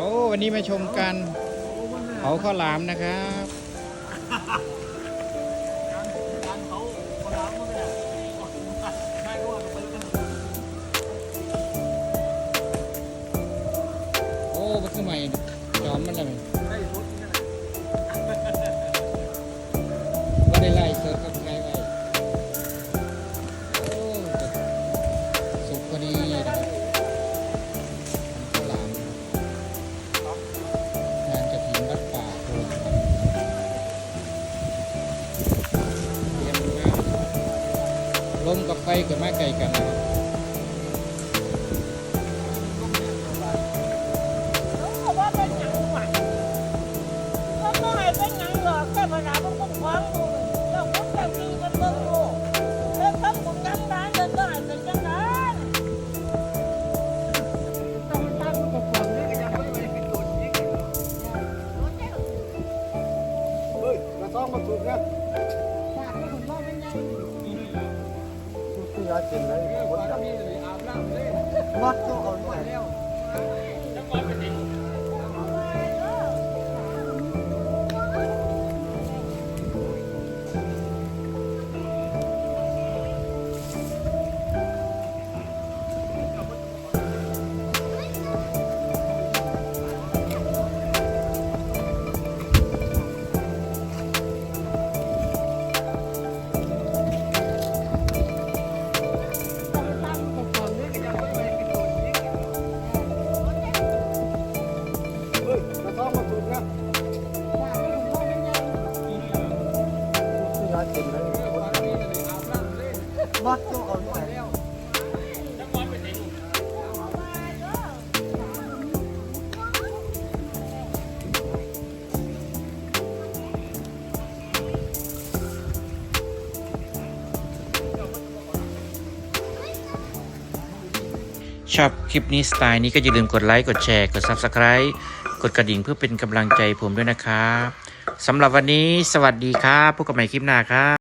อ้วันนี้มาชมกันเผาข้าวหลามนะครับการเป็นโอ้มันคือใหม่จอมมันอะไร ล้วทำบุญจังได้แล้วก็ให้เป็นจังได้ต้องตั้งกับคนนี่ก็ยังไม่ได้เป็นตัวจริงเฮ้ยกระซ่องมาถูกนะฝากให้ผมว่าเป็นยัง ถูกที่ยากินเลยคนจับอาบน้ำเลยวัดก็เอาด้วากินเลยคนจับอาบน้ำเลยวัดก็เอาไปแล้วจังหวะเป็นยังชอบคลิปนี้สไตล์นี้ก็อย่าลืมกดไลค์ กดแชร์ กด Subscribe กดกระดิ่งเพื่อเป็นกำลังใจผมด้วยนะครับ สำหรับวันนี้สวัสดีครับพบกันใหม่คลิปหน้าครับ